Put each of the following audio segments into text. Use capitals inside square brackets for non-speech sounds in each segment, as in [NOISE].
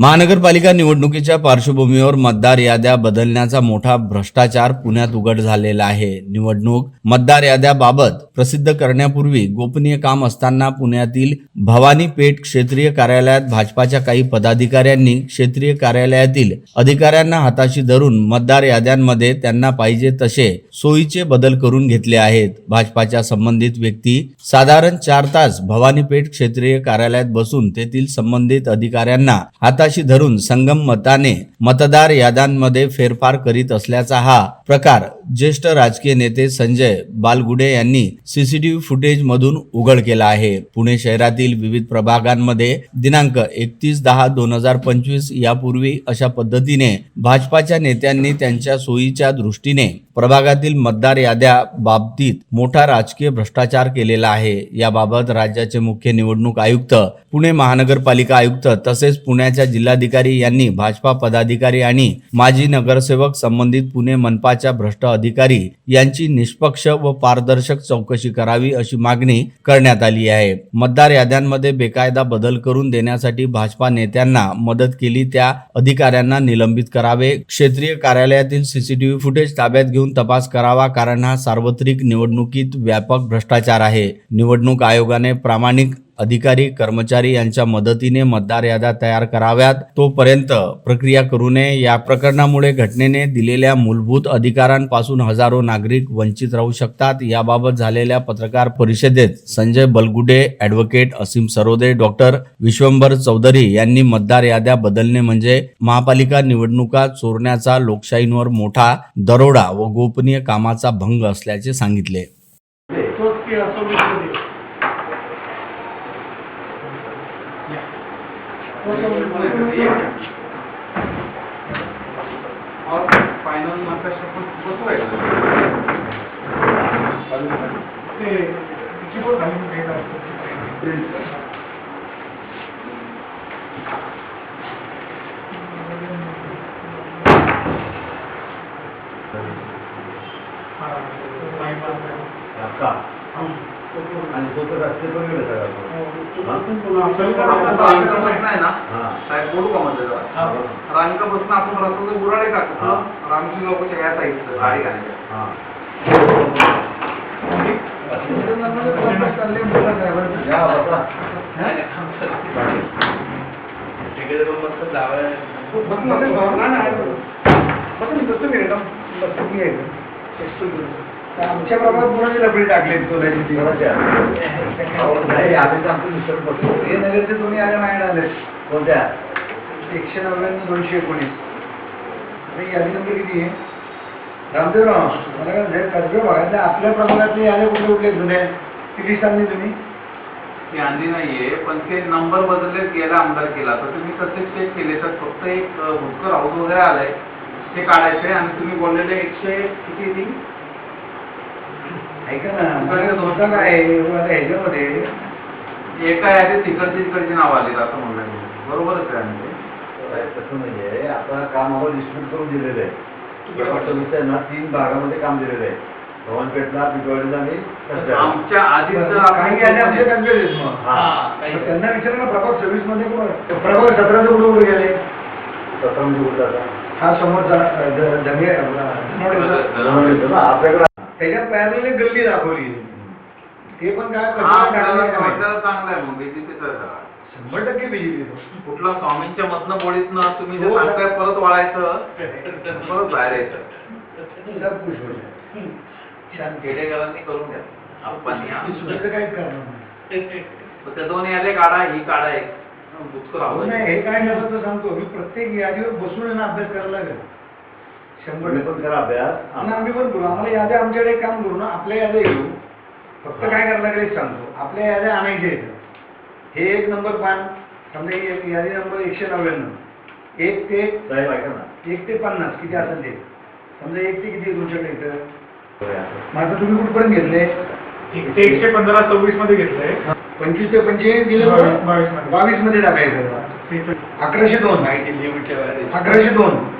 महानगरपालिका निवडणुकीच्या पार्श्वभूमीवर मतदार याद्या बदलण्याचा मोठा भ्रष्टाचार पुण्यात उघड झालेला आहे. निवडणूक मतदार याद्याबाबत प्रसिद्ध करण्यापूर्वी गोपनीय काम असताना पुण्यातील भवानी पेठ क्षेत्रीय कार्यालयात भाजपाच्या काही पदाधिकाऱ्यांनी क्षेत्रीय कार्यालयातील अधिकाऱ्यांना हाताशी धरून मतदार याद्यांमध्ये त्यांना पाहिजे तसे सोयीचे बदल करून घेतले आहेत. भाजपाच्या संबंधित व्यक्ती साधारण चार तास भवानी पेठ क्षेत्रीय कार्यालयात बसून तेथील संबंधित अधिकाऱ्यांना हाताशी धरून संगम मताने मतदार याद्यांमध्ये फेरफार करीत असल्याचा हा प्रकार ज्येष्ठ राजकीय नेते संजय बालगुडे यांनी सीसीटीव्ही फुटेज मधून उघड केला आहे. पुणे शहरातील विविध प्रभागांमध्ये दिनांक एकतीस दहा दोन हजार पंचवीस यापूर्वी अशा पद्धतीने भाजपाच्या नेत्यांनी त्यांच्या सोयीच्या दृष्टीने प्रभागातील मतदार याद्या बाबतीत मोठा राजकीय भ्रष्टाचार केलेला आहे. याबाबत राज्याचे मुख्य निवडणूक आयुक्त पुणे महानगरपालिका आयुक्त तसेच पुण्याच्या जिल्हाधिकारी यांनी भाजपा पदाधिकारी आणि माजी नगरसेवक संबंधित पुणे मनपाच्या भ्रष्ट अधिकारी यांची निष्पक्ष व पारदर्शक चौकशी करावी अशी मागणी करण्यात आली आहे. मतदार याद्यांमध्ये बेकायदा बदल करून देण्यासाठी भाजपा नेत्यांना मदत केली त्या अधिकाऱ्यांना निलंबित करावे. क्षेत्रीय कार्यालयातील सीसीटीव्ही फुटेज ताब्यात घेऊन तपास करावा कारण हा सार्वत्रिक निवडणुकीत व्यापक भ्रष्टाचार आहे. निवडणूक आयोगाने प्रामाणिक अधिकारी कर्मचारी यांच्या मदतीने मतदार याद्या तयार कराव्यात. तोपर्यंत प्रक्रिया करू नये. या प्रकरणामुळे घटनेने दिलेल्या मूलभूत अधिकारांपासून हजारो नागरिक वंचित राहू शकतात. याबाबत झालेल्या पत्रकार परिषदेत संजय बलगुडे ॲडव्होकेट असीम सरोदे डॉक्टर विश्वंभर चौधरी यांनी मतदार याद्या बदलणे म्हणजे महापालिका निवडणुका चोरण्याचा लोकशाहींवर मोठा दरोडा व गोपनीय कामाचा भंग असल्याचे सांगितले. और फाइनल नकाशा पण खूपच राहिला ते आणि तो तर रस्ते पण गेले सगळं हो, रांगेपासून हा. हा. आपण रस्त्याचे बुराडे हा. टाकतो. रामची लोकांच्या ह्या साईडचं गाडी. या मी बसतो रे, जाऊन. बसतो की आहे. आमच्या प्रभागात कोणाची लपडी टाकली सोलायची ती नाही, आम्ही तर आमचं मिस्टर बसतो. हे नगरचे दोन्ही आले माझ्या आले कोणत्या? एकशे नव्याण्णव दोनशे एकोणीस. आता यादी नंबर किती आहे? रामदेवराव मला काय झालं, कसबे भागातल्या आपल्या प्रभागातले यादे कुठले कुठले जुने? किती सांगली तुम्ही ती आंधी नाहीये पण ते नंबर बदलले गेला आमदार केला. तर तुम्ही तसे चेक केले तर फक्त एक अ, भुतकर हाऊस वगैरे आलंय. ते काढायचे आणि तुम्ही बोललेले एकशे किती ती? ऐका ना होता काय आहे, आता ह्याच्यामध्ये एका यादीत तिकडची तिकडची नाव आली असं म्हणलं मी. बरोबरच आहे आता काम आम्हाला डिस्ट्रीब्यूट करून दिलेलं आहे. गव्हर्नमेंटचं आहे ना तीन भागामध्ये काम दिलेलं आहे. भवनपेठला आणि. आमच्या हा. मग त्यांना विचारा ना प्रभाग सव्वीसमध्ये कोण प्रभाग सतराचं कुठे कुठे गेले? सतरा म्हणजे कुठं? हा ना, आपल्याकडे. त्याच्यात पॅरल गल्ली दाखवली. ते पण काय काय चांगलं आहे. शंभर टक्के बीजेपी कुठला स्वामींच्या मधनं बोळीतनं तुम्ही जे हो. सांगताय परत वाळायचं. परत बाहेर यायचं. हो. छान खेडेकरांनी करून घ्या. आपण या. दुसरं काहीच करणार त्या काढा ही काढा एक. बुचकर हो नाही, हे काय नसतं सांगतो मी प्रत्येक यादीवर बसून ना अभ्यास करायला लागेल. शंभर पण करा अभ्यास. आणि आम्ही पण करू आम्हाला याद्या आमच्याकडे एक काम करू ना. आपल्या याद्या घेऊ. फक्त काय करायला लागेल एक सांगतो. आपल्या याद्या आणायच्या आहेत. हे एक नंबर पान. समजा ही एक यादी नंबर एकशे नव्याण्णव. एक ते साहेब ऐका ना. एक ते पन्नास किती असेल ते? समजा एक ते किती तुमच्याकडे इथं. माझं तुम्ही कुठपर्यंत घेतले ते एकशे पंधरा सव्वीसमध्ये घेतलंय. पंचवीस ते पंचेचाळीस दिले बावीस- बावीसमध्ये. बावीसमध्ये टाकायचं. अकराशे दोन. अकराशे दोन.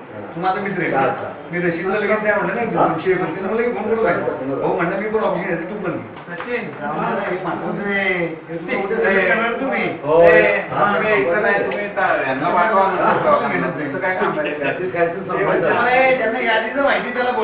माझा मित्र आहे मी रशी लगेच नाही म्हणलं नाही दोनशे मला फोन करू लागतो भाऊ म्हणलं मी पण ऑप्शन आहे तू पण तुम्ही [LAUGHS] त्यांना यादीचं माहिती त्याला बोल